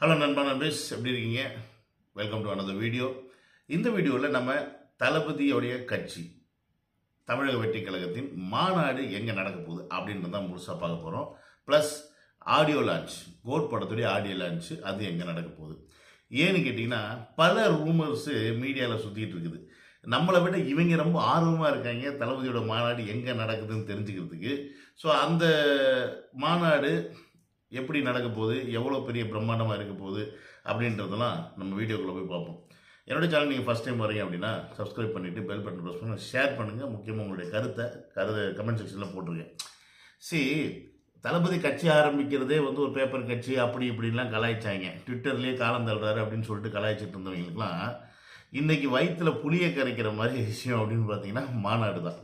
Hello நண்பா நண்பேஸ். எப்படி இருக்கீங்க? வெல்கம் டு அனதர் வீடியோ இந்த வீடியோவில் நம்ம தளபதியோடைய கட்சி தமிழக வெற்றி கழகத்தின் மாநாடு எங்கே நடக்க போகுது அப்படின்றது தான் முழுசாக பார்க்க போகிறோம் ப்ளஸ் ஆடியோ லான்ச் கோட் படத்துடைய ஆடியோ லான்ச் அது எங்கே நடக்க போகுது? ஏன்னு கேட்டிங்கன்னா பல ரூமர்ஸு மீடியாவில் சுற்றிக்கிட்டு இருக்குது. நம்மளை விட இவங்க ரொம்ப ஆர்வமாக இருக்காங்க தளபதியோட மாநாடு எங்கே நடக்குதுன்னு தெரிஞ்சுக்கிறதுக்கு. ஸோ அந்த மாநாடு எப்படி நடக்க போகுது எவ்வளோ பெரிய பிரம்மாண்டமாக இருக்க போகுது அப்படின்றதெல்லாம் நம்ம வீடியோக்குள்ளே போய் பார்ப்போம். என்னோடய சேனல் நீங்கள் ஃபஸ்ட் டைம் வரீங்க அப்படின்னா சப்ஸ்கிரைப் பண்ணிவிட்டு பெல் பட்டன் ப்ரெஸ் பண்ணி ஷேர் பண்ணுங்கள் முக்கியமாக உங்களுடைய கருத்தை கருத கமெண்ட் செக்ஷனில் போட்டிருக்கேன். சி தளபதி கட்சி ஆரம்பிக்கிறதே வந்து ஒரு பேப்பர் கட்சி அப்படி இப்படின்லாம் கலாய்ச்சாங்க. ட்விட்டர்லேயே காலம் தள்ளுறாரு அப்படின்னு சொல்லிட்டு கலாய்ச்சிட்டு இருந்தவங்களுக்குலாம் இன்றைக்கி வயிற்றுல புளியை கரைக்கிற மாதிரி விஷயம் அப்படின்னு பார்த்தீங்கன்னா மாநாடு தான்.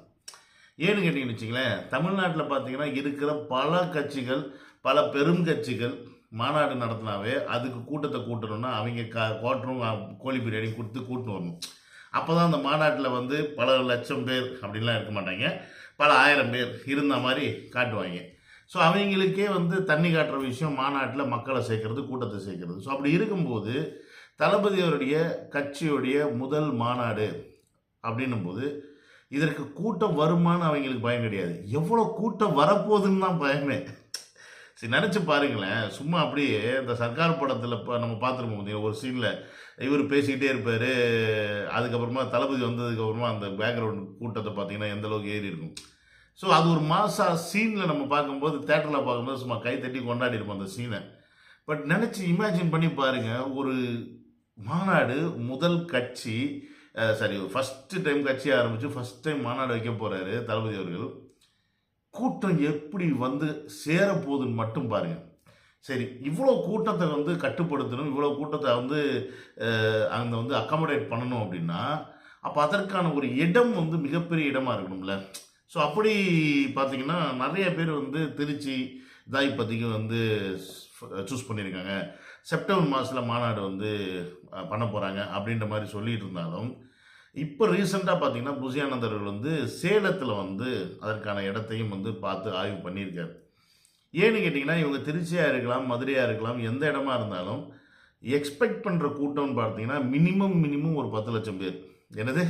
ஏன்னு கேட்டிங்கன்னு வச்சுங்களேன் தமிழ்நாட்டில் பார்த்தீங்கன்னா இருக்கிற பல கட்சிகள் பல பெரும் கட்சிகள் மாநாடு நடத்தினாவே அதுக்கு கூட்டத்தை கூட்டணும்னா அவங்க க கோட்டரும் கோழி பிரியாணி கொடுத்து கூட்டின்னு வரணும். அப்போ தான் அந்த மாநாட்டில் வந்து பல லட்சம் பேர் அப்படின்லாம் இருக்க மாட்டாங்க. பல ஆயிரம் பேர் இருந்த மாதிரி காட்டுவாங்க. ஸோ அவங்களுக்கே வந்து தண்ணி காட்டுற விஷயம் மாநாட்டில் மக்களை சேர்க்கறது கூட்டத்தை சேர்க்கறது. ஸோ அப்படி இருக்கும்போது தளபதி அவருடைய கட்சியுடைய முதல் மாநாடு அப்படின்னும் போது இதற்கு கூட்டம் வருமானு அவங்களுக்கு பயம் கிடையாது. எவ்வளோ கூட்டம் வரப்போகுதுன்னு தான் பயமே. சரி நினச்சி பாருங்களேன். சும்மா அப்படியே இந்த சர்க்கார் படத்தில் இப்போ நம்ம பார்த்துருப்போம் பார்த்தீங்கன்னா ஒரு சீனில் இவர் பேசிக்கிட்டே இருப்பார். அதுக்கப்புறமா தளபதி வந்ததுக்கப்புறமா அந்த பேக்ரவுண்ட் கூட்டத்தை பார்த்தீங்கன்னா எந்த அளவுக்கு ஏறி இருக்கும். ஸோ அது ஒரு மாசா சீனில் நம்ம பார்க்கும்போது தேட்டரில் பார்க்கும்போது சும்மா கை தட்டி கொண்டாடி இருப்போம் அந்த சீனை பட் நினச்சி இமேஜின் பண்ணி பாருங்கள் ஒரு மாநாடு முதல் கட்சி சாரி ஃபஸ்ட்டு டைம் கட்சி ஆரம்பித்து ஃபஸ்ட் டைம் மாநாடு வைக்க போகிறாரு தளபதி அவர்கள். கூட்டம் எப்படி வந்து சேரப்போகுதுன்னு மட்டும் பாருங்க. சரி இவ்வளோ கூட்டத்தை வந்து கட்டுப்படுத்தணும் இவ்வளோ கூட்டத்தை வந்து அந்த வந்து அக்காமடேட் பண்ணணும் அப்படின்னா அப்போ அதற்கான ஒரு இடம் வந்து மிகப்பெரிய இடமா இருக்கணும்ல. ஸோ அப்படி பார்த்தீங்கன்னா நிறைய பேர் வந்து திருச்சி தாய் இப்போதைக்கு வந்து சூஸ் பண்ணியிருக்காங்க செப்டம்பர் மாதத்தில் மாநாடு வந்து பண்ண போகிறாங்க அப்படின்ற மாதிரி சொல்லிட்டு இருந்தாலும் இப்போ ரீசெண்டாக பார்த்தீங்கன்னா புசியானந்தர் வந்து சேலத்தில் வந்து அதற்கான இடத்தையும் வந்து பார்த்து ஆய்வு பண்ணியிருக்காரு. ஏன்னு கேட்டிங்கன்னா இவங்க திருச்சியாக இருக்கலாம் மதுரையாக இருக்கலாம் எந்த இடமா இருந்தாலும் எக்ஸ்பெக்ட் பண்ணுற கூட்டம்னு பார்த்தீங்கன்னா மினிமம் மினிமம் ஒரு பத்து லட்சம் பேர். என்னது?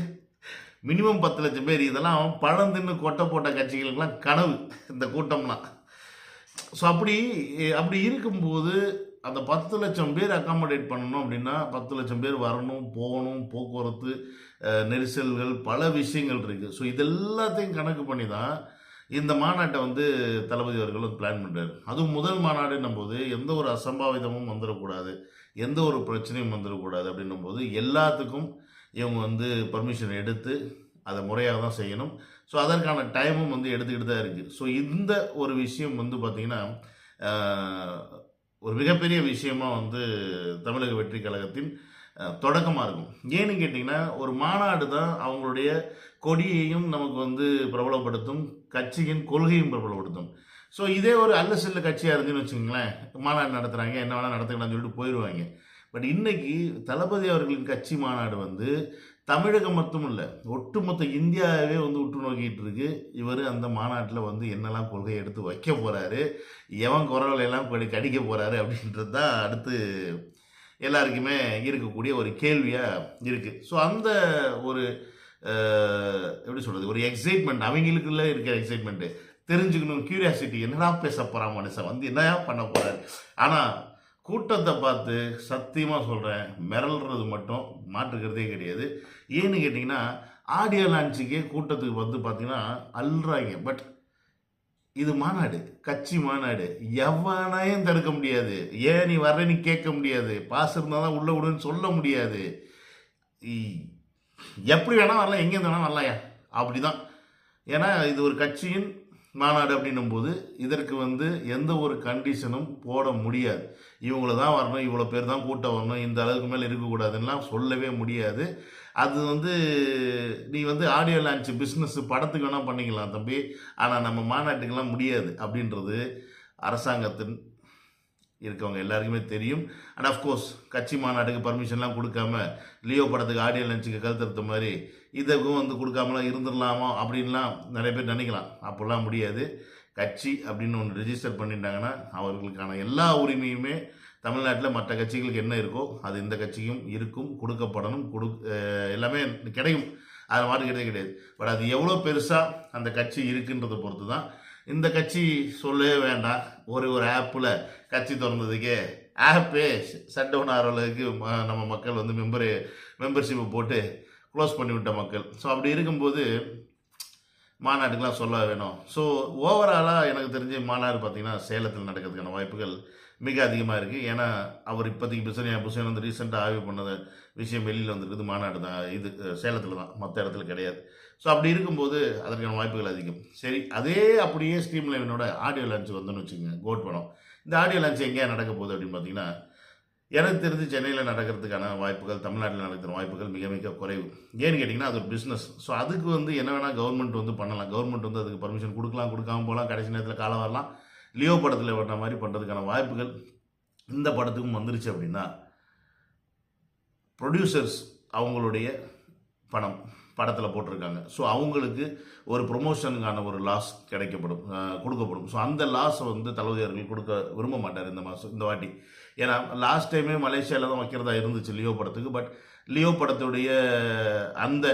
மினிமம் பத்து லட்சம் பேர். இதெல்லாம் பழந்தின்னு கொட்டை போட்ட கட்சிகளுக்கெல்லாம் கனவு இந்த கூட்டம்லாம். ஸோ அப்படி அப்படி இருக்கும்போது அந்த பத்து லட்சம் பேர் அக்காமடேட் பண்ணணும் அப்படின்னா பத்து லட்சம் பேர் வரணும் போகணும் போக்குவரத்து நெரிசல்கள் பல விஷயங்கள் இருக்குது ஸோ இதெல்லாத்தையும் கணக்கு பண்ணி தான் இந்த மாநாட்டை வந்து தளபதி அவர்கள் வந்து பிளான் பண்ணுறாரு அதுவும் முதல் மாநாடுன்னும் போது எந்த ஒரு அசம்பாவிதமும் வந்துடக்கூடாது எந்த ஒரு பிரச்சனையும் வந்துடக்கூடாது அப்படின்னும் போது எல்லாத்துக்கும் இவங்க வந்து பர்மிஷன் எடுத்து அதை முறையாக தான் செய்யணும். ஸோ அதற்கான டைமும் வந்து எடுத்துக்கிட்டு தான் இருக்குது ஸோ இந்த ஒரு விஷயம் வந்து பார்த்திங்கன்னா ஒரு மிகப்பெரிய விஷயமா வந்து தமிழக வெற்றி கழகத்தின் தொடக்கமாக இருக்கும். ஏன்னு கேட்டிங்கன்னா ஒரு மாநாடு தான் அவங்களுடைய கொடியையும் நமக்கு வந்து பிரபலப்படுத்தும் கட்சியின் கொள்கையும் பிரபலப்படுத்தும். ஸோ இதே ஒரு அல்ல செல்ல கட்சியாக இருந்துன்னு வச்சுக்கோங்களேன் மாநாடு நடத்துகிறாங்க என்ன வேணால் நடத்துக்கலாம்னு சொல்லிட்டு போயிடுவாங்க பட் இன்னைக்கு தளபதி அவர்களின் கட்சி மாநாடு வந்து தமிழகம் மட்டும் இல்லை ஒட்டுமொத்த இந்தியாவே வந்து உற்று நோக்கிட்டு இருக்கு இவர் அந்த மாநாட்டில் வந்து என்னெல்லாம் கொள்கை எடுத்து வைக்க போகிறாரு எவன் குரலையெல்லாம் கடி கடிக்க போகிறாரு அப்படின்றது தான் அடுத்து எல்லாருக்குமே இருக்கக்கூடிய ஒரு கேள்வியாக இருக்குது ஸோ அந்த ஒரு எப்படி சொல்கிறது ஒரு எக்ஸைட்மெண்ட் அவங்களுக்குள்ள இருக்கிற எக்ஸைட்மெண்ட்டு தெரிஞ்சுக்கணும் கியூரியாசிட்டி என்னடா பேச போகிறான் மனுஷன் வந்து என்னையா பண்ண போகிறாரு ஆனால் கூட்டத்தை பார்த்து சத்தியமாக சொல்கிறேன் மிரல்றது மட்டும் மாற்றுக்கிறதே கிடையாது. ஏன்னு கேட்டிங்கன்னா ஆடியோ லான்ச்சுக்கே கூட்டத்துக்கு வந்து பார்த்தீங்கன்னா அல்றாங்க. பட் இது மாநாடு கட்சி மாநாடு. எவனையும் தடுக்க முடியாது. ஏன் நீ வர்றேன்னு கேட்க முடியாது. பாஸ் இருந்தால் தான் உள்ள விடுன்னு சொல்ல முடியாது. எப்படி வேணால் வரலாம் எங்கேருந்து வேணால் வரலாயா அப்படிதான். ஏன்னா இது ஒரு கட்சியின் மாநாடு அப்படின்னும் போது இதற்கு வந்து எந்த ஒரு கண்டிஷனும் போட முடியாது. இவங்கள தான் வரணும் இவ்வளோ பேர் தான் கூட்டம் வரணும் இந்த அளவுக்கு மேலே இருக்கக்கூடாதுன்னா சொல்லவே முடியாது. அது வந்து நீ வந்து ஆடியோ லான்ச் பிஸ்னஸ் படத்துக்கு வேணால் பண்ணிக்கலாம் தம்பி. ஆனால் நம்ம மாநாட்டுக்கெல்லாம் முடியாது அப்படின்றது அரசாங்கத்தின் இருக்கவங்க எல்லாருக்குமே தெரியும். அண்ட் அஃப்கோர்ஸ் கட்சி மாநாட்டுக்கு பர்மிஷன்லாம் கொடுக்காம லியோ படத்துக்கு ஆடியோ லஞ்சுக்கு கழுத்தறுத்த மாதிரி இதுக்கும் வந்து கொடுக்காமலாம் இருந்துடலாமா அப்படின்லாம் நிறைய பேர் நினைக்கலாம். அப்படிலாம் முடியாது. கட்சி அப்படின்னு ஒன்று ரிஜிஸ்டர் பண்ணிட்டாங்கன்னா அவர்களுக்கான எல்லா உரிமையுமே தமிழ்நாட்டில் மற்ற கட்சிகளுக்கு என்ன இருக்கோ அது இந்த கட்சிக்கும் இருக்கும் கொடுக்கப்படணும் கொடு எல்லாமே கிடைக்கும். அது மாதிரி கிடையாது கிடையாது. பட் அது எவ்வளோ பெருசாக அந்த கட்சி இருக்குன்றதை பொறுத்து தான் இந்த கட்சி சொல்லவே வேண்டாம். ஒரு ஒரு ஆப்பில் கட்சி திறந்ததுக்கே ஆப்பே ஷட் டவுன் ஆகிற அளவுக்கு நம்ம மக்கள் வந்து மெம்பரு மெம்பர்ஷிப்பை போட்டு க்ளோஸ் பண்ணிவிட்ட மக்கள். ஸோ அப்படி இருக்கும்போது மாநாட்டுக்கெலாம் சொல்ல வேணும். ஸோ ஓவராலாக எனக்கு தெரிஞ்ச மாநாடு பார்த்தீங்கன்னா சேலத்தில் நடக்கிறதுக்கான வாய்ப்புகள் மிக அதிகமாக இருக்குது ஏன்னா அவர் இப்போதைக்கு பிசனியா புசன் வந்து ரீசெண்டாக ஆய்வு பண்ண விஷயம் வெளியில் வந்திருக்குது மாநாடு தான். இது சேலத்தில் தான். மற்ற இடத்துல கிடையாது. ஸோ அப்படி இருக்கும்போது அதற்கான வாய்ப்புகள் அதிகம். சரி அதே அப்படியே ஸ்ட்ரீம் லைனோட ஆடியோ லான்ச் வந்துன்னு வச்சுக்கோங்க கோட் படம். இந்த ஆடியோ லான்ச் எங்கேயா நடக்க போகுது அப்படின்னு பார்த்தீங்கன்னா எனக்கு தெரிஞ்சு சென்னையில் நடக்கிறதுக்கான வாய்ப்புகள் தமிழ்நாட்டில் நடக்கிற வாய்ப்புகள் மிக மிக குறைவு. ஏன்னு கேட்டிங்கன்னா அது ஒரு பிஸ்னஸ் ஸோ அதுக்கு வந்து என்ன வேணால் கவர்மெண்ட் வந்து பண்ணலாம். கவர்மெண்ட் வந்து அதுக்கு பர்மிஷன் கொடுக்கலாம் கொடுக்காம போகலாம். கடைசி நேரத்தில் காலம் வரலாம். லியோ படத்தில் வர்ற மாதிரி பண்ணுறதுக்கான வாய்ப்புகள் இந்த படத்துக்கும் வந்துருச்சு அப்படின்னா ப்ரொடியூசர்ஸ் அவங்களுடைய பணம். படத்தில் போட்டிருக்காங்க. ஸோ அவங்களுக்கு ஒரு ப்ரொமோஷனுக்கான ஒரு லாஸ் கிடைக்கப்படும் கொடுக்கப்படும். ஸோ அந்த லாஸை வந்து தளபதி அவர்கள் கொடுக்க விரும்ப மாட்டார் இந்த மாதம் இந்த வாட்டி. ஏன்னா லாஸ்ட் டைமே மலேசியாவில் தான் வைக்கிறதா இருந்துச்சு லியோ படத்துக்கு. பட் லியோ படத்துடைய அந்த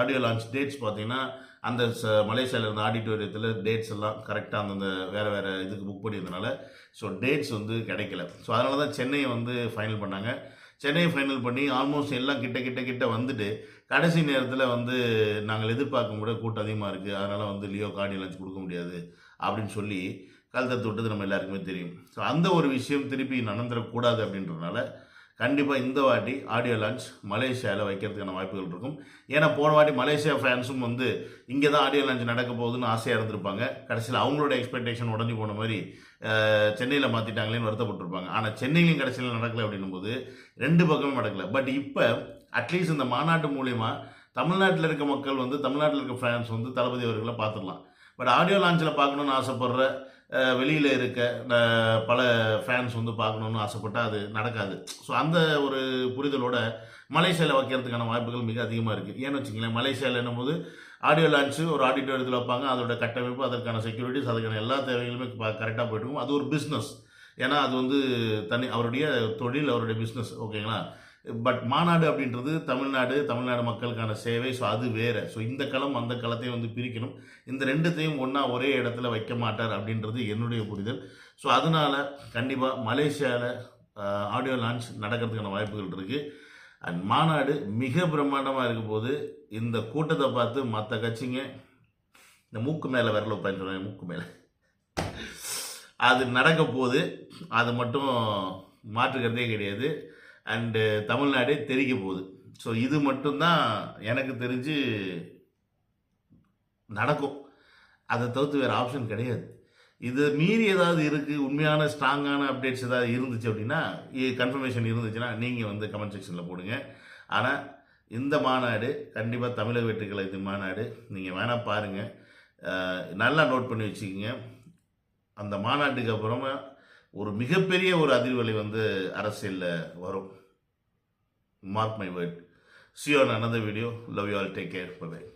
ஆடியோ லான்ச் டேட்ஸ் பார்த்தீங்கன்னா அந்த ச- மலேசியாவில் இருந்த ஆடிட்டோரியத்தில் டேட்ஸ் எல்லாம் கரெக்டாக அந்தந்த வேறு வேறு இதுக்கு புக் பண்ணியிருந்தனால ஸோ டேட்ஸ் வந்து கிடைக்கல. ஸோ அதனால தான் சென்னையை வந்து ஃபைனல் பண்ணாங்க. சென்னை ஃபைனல் பண்ணி ஆல்மோஸ்ட் எல்லாம் கிட்ட கிட்ட கிட்ட வந்துட்டு கடைசி நேரத்தில் வந்து நாங்கள் எதிர்பார்க்கும் முடியாது கூட்டம் அதிகமாக இருக்குது அதனால் வந்து லியோ கார்டி லஞ்ச் கொடுக்க முடியாது அப்படின்னு சொல்லி கழுத்தை தொட்டது நம்ம எல்லாருக்குமே தெரியும். ஸோ அந்த ஒரு விஷயம் திருப்பி நடந்துடக்கூடாது அப்படின்றதுனால கண்டிப்பாக இந்த வாட்டி ஆடியோ லான்ச் மலேசியாவில் வைக்கிறதுக்கான வாய்ப்புகள் இருக்கும். ஏன்னா போன வாட்டி மலேசியா ஃபேன்ஸும் வந்து இங்கே தான் ஆடியோ லான்ச் நடக்க போகுதுன்னு ஆசையாக இருந்திருப்பாங்க. கடைசியில் அவங்களோட எக்ஸ்பெக்டேஷன் உடஞ்சி போன மாதிரி சென்னையில் மாற்றிட்டாங்களேன்னு வருத்தப்பட்டிருப்பாங்க. ஆனால் சென்னையிலையும் கடைசியில் நடக்கலை அப்படின்னும் போது ரெண்டு பக்கமும் நடக்கலை. பட் இப்போ அட்லீஸ்ட் இந்த மாநாட்டு மூலிமா தமிழ்நாட்டில் இருக்க மக்கள் வந்து தமிழ்நாட்டில் இருக்க ஃபேன்ஸ் வந்து தளபதி அவர்களை பார்த்துடலாம். பட் ஆடியோ லான்ச்சில் பார்க்கணுன்னு ஆசைப்படுற வெளியில் இருக்க பல ஃபேன்ஸ் வந்து பார்க்கணுன்னு ஆசைப்பட்டால் அது நடக்காது. ஸோ அந்த ஒரு புரிதலோட மலேசியாவில் வைக்கிறதுக்கான வாய்ப்புகள் மிக அதிகமாக இருக்குது ஏன்னு வச்சுங்களேன் மலேசியாவில் என்னும்போது ஆடியோ லான்ச்சு ஒரு ஆடிட்டோரியத்தில் வைப்பாங்க. அதோட கட்டமைப்பு அதற்கான செக்யூரிட்டிஸ் அதுக்கான எல்லா தேவைகளுமே கரெக்டாக போயிட்டுருக்கும் அது ஒரு பிஸ்னஸ் ஏன்னா அது வந்து தனி அவருடைய தொழில் அவருடைய பிஸ்னஸ் ஓகேங்களா பட் மாநாடு அப்படின்றது தமிழ்நாடு தமிழ்நாடு மக்களுக்கான சேவை. ஸோ அது வேறு. ஸோ இந்த களம் அந்த களத்தையும் வந்து பிரிக்கணும். இந்த ரெண்டுத்தையும் ஒன்றா ஒரே இடத்துல வைக்க மாட்டார் அப்படின்றது என்னுடைய புரிதல். ஸோ அதனால் கண்டிப்பாக மலேசியாவில் ஆடியோ லான்ச் நடக்கிறதுக்கான வாய்ப்புகள் இருக்குது அண்ட் மாநாடு மிக பிரம்மாண்டமாக இருக்கும் போது இந்த கூட்டத்தை பார்த்து மற்ற கட்சிங்க இந்த மூக்கு மேலே விரல வைப்பான்னு சொல்லுவாங்க மூக்கு மேலே. அது நடக்க போகுது அது மட்டும் மாற்றுக்கிறதே கிடையாது. அண்டு தமிழ்நாடே தெரிக்க போகுது. ஸோ இது மட்டும்தான் எனக்கு தெரிஞ்சு நடக்கும். அதை தவிர்த்து வேறு ஆப்ஷன் கிடையாது. இது மீறி ஏதாவது இருக்குது உண்மையான ஸ்ட்ராங்கான அப்டேட்ஸ் ஏதாவது இருந்துச்சு அப்படின்னா கன்ஃபர்மேஷன் இருந்துச்சுன்னா நீங்கள் வந்து கமெண்ட் செக்ஷனில் போடுங்க. ஆனால் இந்த மாநாடு கண்டிப்பாக தமிழக வெற்றி மாநாடு நீங்கள் வேணால் பாருங்கள் நல்லா நோட் பண்ணி வச்சுக்கோங்க. அந்த மாநாட்டுக்கு அப்புறமா ஒரு மிகப்பெரிய ஒரு அதிர்வலை வந்து அரசியலில் வரும். Mark my word see on another video love you all take care bye